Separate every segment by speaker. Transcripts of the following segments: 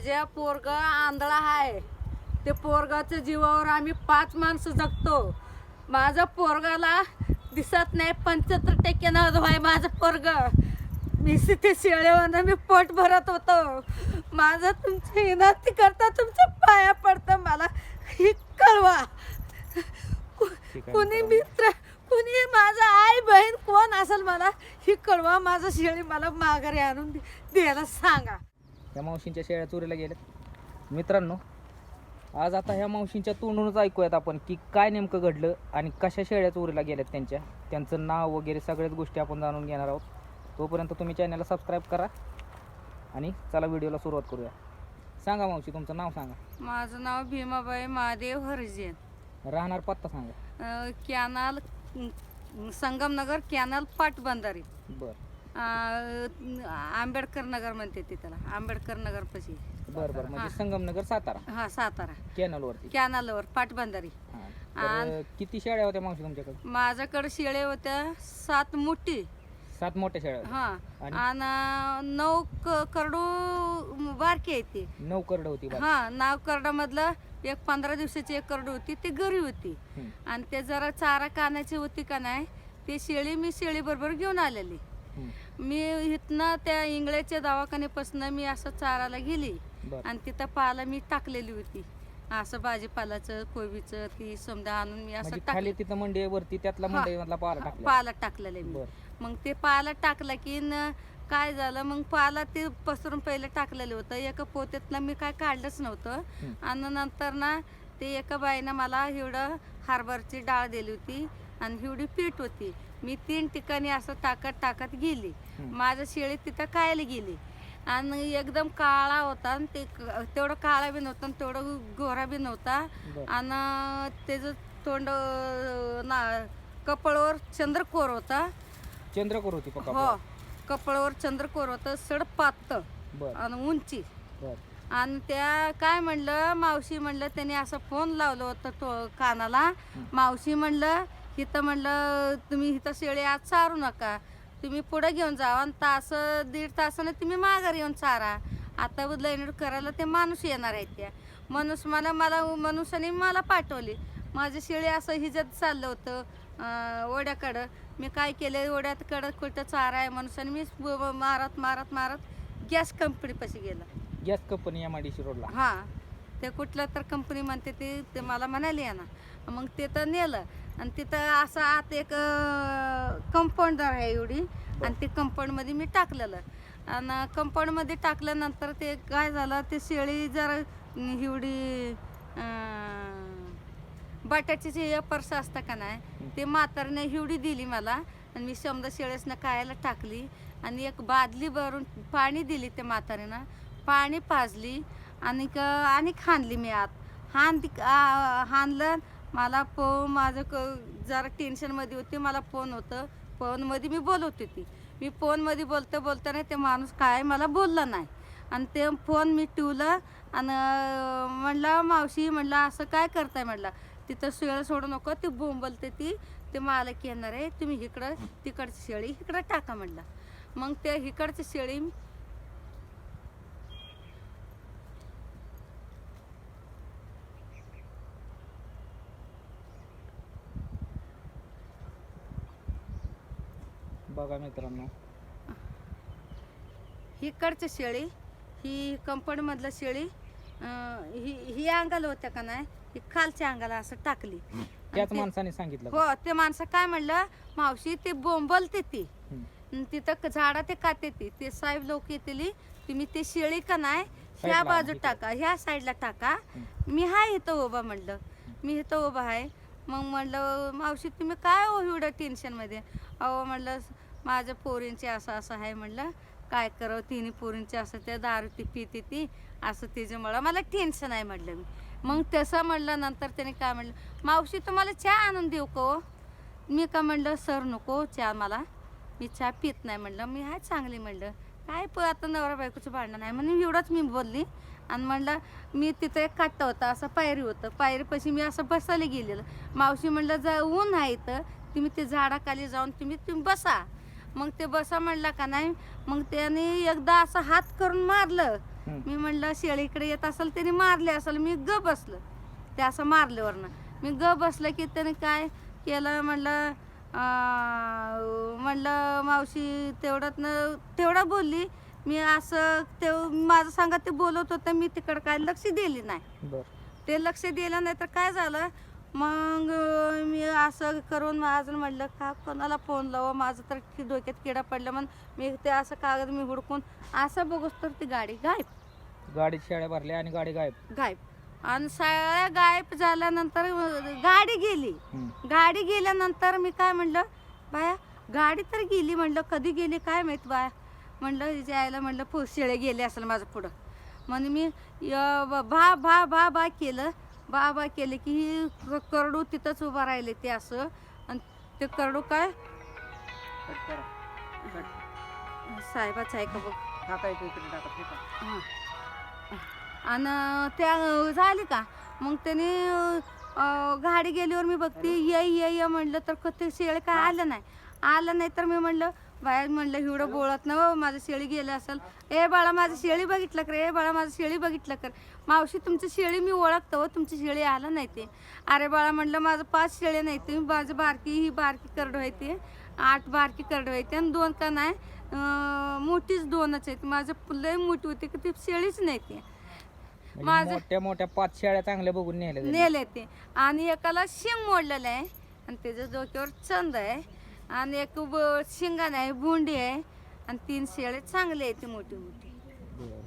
Speaker 1: माझ्या पोरग आंधळा आहे. ते पोरगाच्या जीवावर आम्ही पाच माणसं जगतो. माझं पोरगाला दिसत नाही पंच्याहत्तर टक्के नाव आहे माझं पोरग. मी तिथे शेळेवानं मी पोट भरत होतो. माझं तुमची विनंती करता तुमच्या पाया पडतं. मला ही कळवा. कुणी. मित्र कुणी माझा आई बहीण कोण असेल मला ही कळवा. माझं शेळी मला माघारी आणून द्यायला सांगा.
Speaker 2: या मावशींच्या शेळ्या चोरीला गेल्यात. मित्रांनो आज आता ह्या मावशींच्या तोंडूनच ऐकूयात आपण की काय नेमकं घडलं आणि कशा शेळ्या चोरीला गेल्यात त्यांच्या. त्यांचं नाव वगैरे सगळ्याच गोष्टी आपण जाणून घेणार आहोत. तोपर्यंत तुम्ही चॅनलला सबस्क्राईब करा आणि चला व्हिडिओला सुरुवात करूया. सांगा मावशी तुमचं नाव सांगा.
Speaker 1: माझं नाव भीमाबाई महादेव हरिजन
Speaker 2: राहणार पत्ता सांगा.
Speaker 1: कॅनाल संगमनगर कॅनाल पाटबंधारी.
Speaker 2: बरं.
Speaker 1: आंबेडकर नगर म्हणते ते त्याला. आंबेडकर नगर पशी.
Speaker 2: बरं बरं. म्हणजे संगमनगर सातारा.
Speaker 1: हा सातारा.
Speaker 2: कॅनलवरती
Speaker 1: कॅनालवर पाटबंधारी.
Speaker 2: हां. तर किती शेळ्या होत्या मावशी तुमच्याकडे?
Speaker 1: माझ्याकडे शेळे होत्या सात मोठी.
Speaker 2: सात मोठ्या शेळ्या होत्या.
Speaker 1: हा.
Speaker 2: आणि?
Speaker 1: आणि नऊ क- करडू बारकी आहे ती.
Speaker 2: नऊ करड होती बरं.
Speaker 1: हा नाव करडामधलं एक पंधरा दिवसाची एक करडू होती ती घरी होती. आणि ते जरा चारा कानाची होती का नाही ती शेळी मी शेळी बरोबर घेऊन आलेली. मी इथनं त्या इंगळ्याच्या दवाखान्यापासून मी असं चाराला गेली.
Speaker 2: बरं.
Speaker 1: आणि तिथं पाला मी टाकलेली होती. असं भाजीपालाचं कोबीचं ती समजा आणून मी असं
Speaker 2: म्हणजे
Speaker 1: टाकलं
Speaker 2: तिथं मंडई वरती त्यातला
Speaker 1: हा.
Speaker 2: मंडई मधला पाला टाकला
Speaker 1: पाला टाकलेलं मी.
Speaker 2: बर.
Speaker 1: मग ते पाला टाकलं की न काय झालं मग पाला ते पसरून पहिले टाकलेलं होतं. एका पोत्यातलं मी काय काढलंच नव्हतं.
Speaker 2: हं.
Speaker 1: आणि नंतर ना ते एका बाईनं मला एवढं हार्बरची डाळ दिली होती. आणि एवढी पीठ होती. मी तीन ठिकाणी असं टाकत टाकत गेली. माझ्या शेळी तिथं कायला गेली. आणि एकदम काळा होता आणि ते तेवढं काळा बी नव्हता आणि तेवढं गोरा बी नव्हता. आणि त्याचं तोंड ना कपळवर चंद्रकोर होता.
Speaker 2: चंद्रकोर होती
Speaker 1: हो. कपळवर? चंद्रकोर होतं सड
Speaker 2: बर.
Speaker 1: आणि उंची. आणि त्या काय म्हणलं मावशी म्हणलं त्याने असं फोन लावलं होतं तो कानाला. मावशी म्हणलं इथं म्हणलं तुम्ही इथं शेळी आज चारू नका. तुम्ही पुढे घेऊन जावा आणि तास दीड तासाने तुम्ही माघार येऊन चारा. आता लैनड करायला ते माणूस येणार आहेत त्या. माणूस मला मला मनुष्याने मला पाठवली. माझी शेळी असं हिजत चाललं होतं ओढ्याकडं. मी काय केलं? ओढ्याकडं कुठं चारा आहे मनुष्याने? मी मारत मारत मारत गॅस कंपनीपाशी गेला.
Speaker 2: गॅस कंपनी डी सी रोडला.
Speaker 1: हा. ते कुठलं तर कंपनी म्हणते ते ते मला म्हणाली आहे ना मग ते तर नेलं. आणि तिथं असं आत एक कंपाऊंडर आहे एवढी. आणि ते कंपाऊंडमध्ये मी टाकलेलं. आणि कंपाऊंडमध्ये टाकल्यानंतर ते काय झालं ते शेळी जरा एवढी बटाट्याची जे पर्स असतं का नाही ते म्हातारने हिवडी दिली मला. आणि मी समजा शेळेसनं खायला टाकली. आणि एक बादली भरून पाणी दिली त्या म्हातारीनं. पाणी पाजली. आणि क आणि खाणली मी आत. हान हानलं मला पो माझं क जरा टेन्शनमध्ये होती मला फोन होतं. फोनमध्ये मी बोलत होती मी फोनमध्ये बोलता बोलताना ते माणूस काय मला बोलला नाही. आणि ते फोन मी ठेवलं आणि म्हणलं मावशी म्हणलं असं काय करताय? म्हणलं. तिथं शेळ सोडू नको ती बोंबलते ती. ते मालक येणार आहे. तुम्ही इकडं तिकडची शेळी इकडं टाका म्हणलं. मग ते इकडची शेळी
Speaker 2: बघा मित्रांनो.
Speaker 1: इकडची शेळी ही कंपाऊंडमधलं शेळी अं, ही ही अंगाला होत्या का नाही? ही खालच्या अंगाला असं टाकली.
Speaker 2: त्याच
Speaker 1: ते-
Speaker 2: माणसाने सांगितलं
Speaker 1: हो ते माणसं काय म्हणलं? मावशी ते बोंबलते ती. अन तिथं झाडा ते काते ती. ते साहेब लोक येतील तुम्ही ते शेळी का नाही ह्या
Speaker 2: साईडला
Speaker 1: बाजू. टाका ह्या साईडला टाका. मी हाय इथं उभा म्हणलं. मी इथं उभा आहे. मग म्हणलं मावशी तुम्ही काय हो एवढं टेन्शनमध्ये अहो म्हणलं माझं पोरींचे असं असं आहे म्हणलं. काय करावं तिन्ही पोरींचे असं त्या दारू ती पिते ती असं तिच्यामुळं. मला टेन्शन आहे म्हटलं मी. मग तसं म्हणलं नंतर त्याने काय म्हणलं मावशी तुम्हाला चहा आणून देऊ को हो? मी का म्हणलं सर नको चहा मला. मी चहा पित नाही म्हणलं. मी हाय चांगली म्हणलं. काय प आता नवरा बायकोचं भांडणं आहे म्हणून एवढंच मी बोलली. आणि म्हणलं मी तिथं एक काट्टा होता असं पायरी होतं. पायरीपाशी मी असं बसायला गेलेलं. मावशी म्हणलं जा ऊन आहे तर तुम्ही ते झाडाखाली जाऊन तुम्ही तुम्ही बसा. मग ते बसा म्हणला का नाही? मग त्याने एकदा असं हात करून मारलं. मी म्हणलं शेळी इकडे येत असेल त्याने मारले असेल. मी ग बसलं. ते असं मारल्यावरनं मी ग बसलं की त्याने काय केलं? म्हणलं अं, म्हणलं मावशी तेवढ्यात न तेवढं बोलली. मी असं ते माझं सांगा ते बोलत होतं. मी तिकडं काय लक्ष दिली नाही.
Speaker 2: बर.
Speaker 1: ते लक्ष दिलं नाही तर काय झालं? मग मी असं करून माझं म्हणलं का कोणाला फोन लावा? माझं तर कि- डोक्यात किडा पडला म्हणून मी ते असं कागद मी हुडकून असं बघूस तर ती गाडी गायब.
Speaker 2: गाडीत शेळ्या भरल्या आणि गाडी गायब.
Speaker 1: गायब. आणि सगळ्या गायब झाल्यानंतर गाडी गेली. गाडी गेल्यानंतर मी काय म्हणलं बाया गाडी तर गेली म्हणलं कधी गेली काय माहीत बाया? म्हणलं जायला म्हणलं पो शेळे गेले असेल माझं पुढं. म्हणून मी भा भा भा बा केलं. बा केले की ही करडू तिथंच उभा राहिले ते असं. आणि ते करडू काय? साहेबाच आहे का बघ. हां. आणि त्या झाली का? मग त्याने गाडी गेल्यावर मी बघते ये ये ये म्हणलं तर क- ते काय आलं नाही. आलं नाही तर मी म्हणलं बाहेर म्हणलं एवढं बोलत ना हो, माझं शेळी गेलं असेल. ए बाळा माझं शेळी बघितलं कर ए बाळा माझं शेळी बघितलं कर. मावशी तुमची शेळी मी ओळखतो हो, तुमची शेळी आलं नाही ते. अरे बाळा म्हणलं माझं पाच शेळी नाही ते माझं बारकी ही बारकी करड आहे ते आठ बारकी करड आहे ते आणि दोन का नाही अं, मोठीच दोनच आहेत माझं लय मोठी होती की ती शेळीच नाही ती.
Speaker 2: म्हणजे
Speaker 1: माझं-
Speaker 2: मोठ्या मोठ्या पाच शेळ्या चांगल्या बघून नेल्या त्यांनी.
Speaker 1: नेले ते आणि एकाला शिंग मोडलेलं आहे आणि त्याच्या डोक्यावर चंद आहे आणि एक शिंगाण आहे बुंडी आहे. आणि तीन शेळे चांगले आहेत ती मोठी मोठी.
Speaker 2: बरं.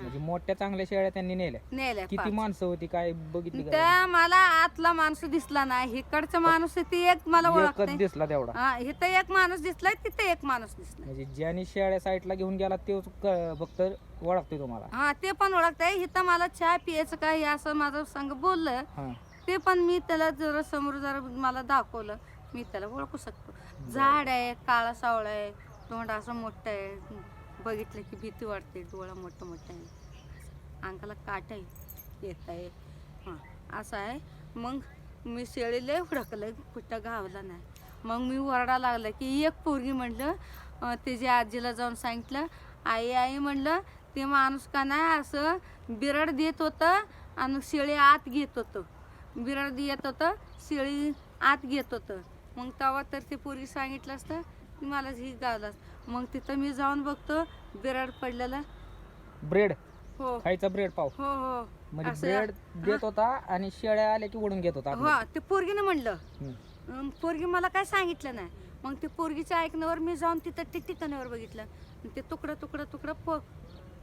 Speaker 2: म्हणजे मोठ्या चांगल्या शेळ्या त्यांनी नेल्या.
Speaker 1: नेल्या
Speaker 2: किती
Speaker 1: पाच.
Speaker 2: माणसं होती काय बघितली का?
Speaker 1: त्या मला आतला माणूस दिसला नाही. इकडचा माणूस आहे ती एक मला
Speaker 2: एकच
Speaker 1: ओळखते
Speaker 2: दिसला तेवढा.
Speaker 1: हा इथं एक माणूस दिसलाय तिथं एक माणूस दिसलाय.
Speaker 2: म्हणजे ज्याने शेळ्या साईडला घेऊन गेला तेच क- फक्त ओळखतोय तुम्हाला.
Speaker 1: हा ते पण ओळखताय. इथं मला चहा पियाचं काय हे असं माझं संग बोललं.
Speaker 2: हा.
Speaker 1: ते पण मी त्याला जरा समोर जरा मला दाखवलं. मी त्याला ओळखू शकतो. झाड आहे काळा सावळा आहे तोंड असं मोठं आहे. बघितलं की भीती वाटते डोळा मोठं मोठं आहे. अंगाला काट आहे येत आहे. हां असं आहे. मग मी शेळीला हुडकलं कुठं गावला नाही. मग मी ओरडा लागलं की एक पोरगी म्हटलं अं, त्याच्या आजीला जाऊन सांगितलं आई आई म्हणलं ते माणूस का नाही असं बिरड देत होतं आणि शेळी आत घेत होतं. बिरड येत होतं शेळी आत घेत होतं. मग तेव्हा तर ते पोरगी सांगितलं असतं की मला ही गावलं मग तिथं मी जाऊन बघतो बिरड पडलेलं.
Speaker 2: ब्रेड?
Speaker 1: हो.
Speaker 2: खायचा ब्रेड पाव?
Speaker 1: हो हो.
Speaker 2: म्हणजे
Speaker 1: असं-
Speaker 2: ब्रेड देत होता आणि शेळ्या आल्या की ओढून घेत होता
Speaker 1: हो. ते पोरगीने म्हणलं.
Speaker 2: हम्म.
Speaker 1: पोरगी मला काय सांगितलं नाही. मग ते पोरगीच्या ऐकण्यावर मी जाऊन तिथं ते ठिकाणावर बघितलं. आणि ते तुकडं तुकडं तुकडं पो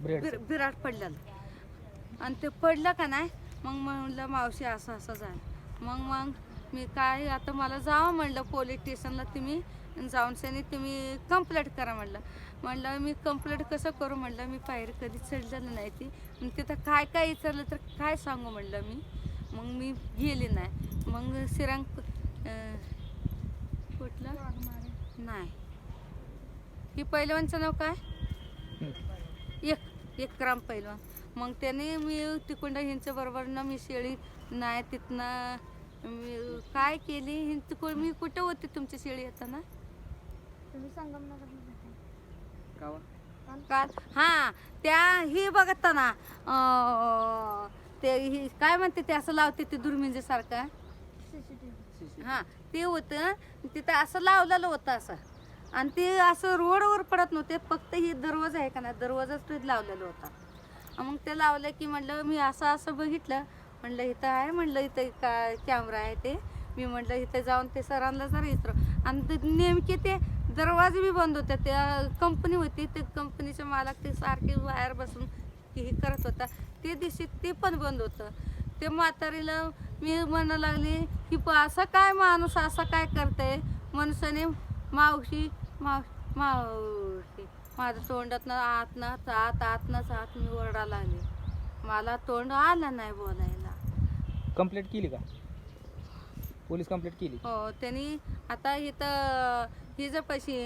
Speaker 2: ब्रेड.
Speaker 1: बिर पडलेलं. आणि ते पडलं का नाही? मग म्हणलं मावशी असं असं झालं. मग मग मी काय आता मला जावं म्हणलं पोलीस स्टेशनला तुम्ही जाऊन सनी तुम्ही कंप्लेंट करा म्हणलं. म्हणलं मी कंप्लेंट कसं करू म्हणलं मी पायरी कधी चढलेलं नाही ती. मग तिथं काय काय विचारलं तर काय सांगू म्हणलं मी. मग मी गेली नाही. मग सिरांग कुठलं? नाही. ही पहिलवानचं नाव काय? एक एक ग्राम पहिलवान मग त्याने मी तिकुंडा ह्यांच्या बरोबर ना मी शेळी नाही तिथनं मी काय केली? हि तिकडं मी कुठं होते तुमची शेळी येताना काल हा त्या ही बघत ना अं, ते ही काय म्हणते ते असं लावते ते दुर्मिंजे सारखं हा ते होतं तिथं असं लावलेलं होतं असं. आणि ते असं रोडवर पडत नव्हते फक्त ही दरवाजा आहे का नाही दरवाजाच ते लावलेला होता. मग ते लावलं की म्हणलं मी असं असं बघितलं म्हणलं इथं आहे म्हणलं इथं का कॅमेरा आहे ते. मी म्हणलं इथं जाऊन ते सरांना जरा इतर आणि ते नेमके ते दरवाजे बी बंद होते. त्या कंपनी होती. ते कंपनीचे मालक ते सारखे बाहेर बसून हे करत होता. ते दिवशी ते पण बंद होतं. ते म्हातारीला मी म्हणू लागली की प- असं काय माणूस असं काय करते माणसाने मावशी माव मावशी माझं तोंडातनं आतनं आत आतनंच आत मी ओरडा लागली. मला तोंड आलं नाही बोलायला.
Speaker 2: कंप्लेंट केली का? पोलीस कंप्लेंट केली?
Speaker 1: हो त्यांनी आता इथं ही जर पशी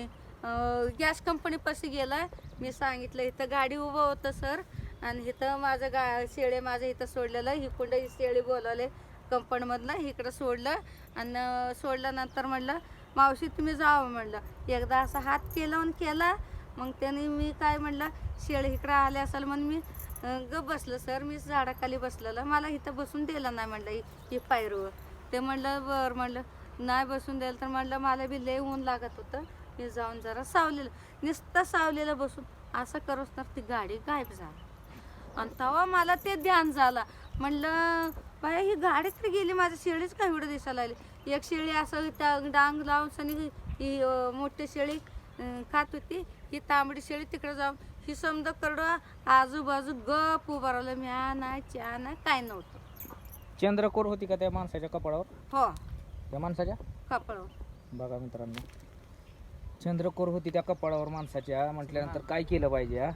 Speaker 1: गॅस कंपनीपाशी गेला मी सांगितलं इथं गाडी उभं होतं सर आणि इथं माझं गा शेळे माझं इथं सोडलेलं इकडं ही शेळी बोलावले कंपनीमधलं इकडं सोडलं. आणि सोडल्यानंतर म्हणलं मावशी तुम्ही जावं म्हणलं. एकदा असा हात केला आणि केला. मग त्याने मी काय म्हणलं शेळ इकडं आले असेल म्हणून मी ग बसलं सर मी झाडाखाली बसलेलं. मला इथं बसून दिलं नाही म्हणलं ही पायरूवर. ते म्हणलं बर म्हणलं. नाही बसून द्यायला तर म्हणलं मला बी लय ऊन लागत होतं. मी जाऊन जरा सावलेलं नुसतं सावलेलं बसून असं करूच तर ती गाडी गायब झाली. आणि तेव्हा मला ते ध्यान झालं. म्हणलं बाया ही गाडी तर गेली माझी शेळीच काय एवढं दिसायला लागली? एक शेळी असं त्या डांग लावून सनी ही मोठी शेळी खात होती. ही तांबडी शेळी तिकडे जाऊन ही समजा करडं आजूबाजू गप उभा राहिलं. म्या नाही च्या नाही काय नव्हतं.
Speaker 2: चंद्रकोर होती का त्या माणसाच्या कपाळावर?
Speaker 1: हो.
Speaker 2: त्या माणसाच्या?
Speaker 1: कपड
Speaker 2: बघा मित्रांनो. चंद्रकोर होती त्या कपाळावर माणसाच्या. म्हटल्यानंतर काय केलं पाहिजे हा?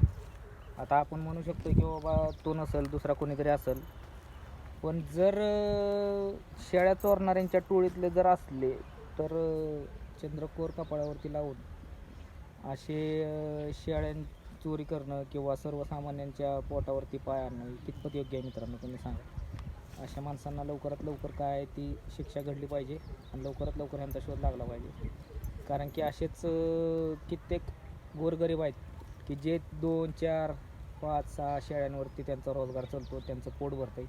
Speaker 2: आता आपण म्हणू शकतो की बाबा तो नसेल दुसरा कोणीतरी असेल. पण जर अं, शेळ्या चोरणाऱ्यांच्या टोळीतले जर असले तर अं, चंद्रकोर कपाळावरती लावून असे अं, शेळ्यां चोरी करणं किंवा सर्वसामान्यांच्या पोटावरती पाय आणणं हे कितपत योग्य आहे मित्रांनो तुम्ही सांगा. अशा माणसांना लवकरात लवकर काय ती शिक्षा घडली पाहिजे आणि लवकरात लवकर ह्यांचा शोध लागला पाहिजे. कारण की असेच कित्येक गोरगरीब आहेत की जे दोन चार पाच सहा शेळ्यांवरती त्यांचा रोजगार चालतो त्यांचं पोट भरतंय.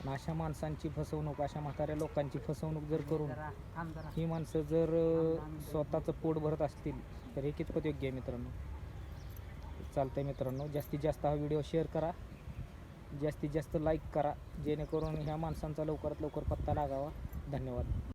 Speaker 2: आणि अशा माणसांची फसवणूक अशा म्हाताऱ्या लोकांची फसवणूक जर करून ही माणसं जर. स्वतःचं पोट भरत असतील तर हे कितपत योग्य आहे मित्रांनो? चालतं आहे मित्रांनो. जास्तीत जास्त हा व्हिडिओ शेअर करा. जास्तीत जास्त लाईक करा. जेणेकरून ह्या माणसांचा लवकरात लवकर पत्ता लागावा. धन्यवाद.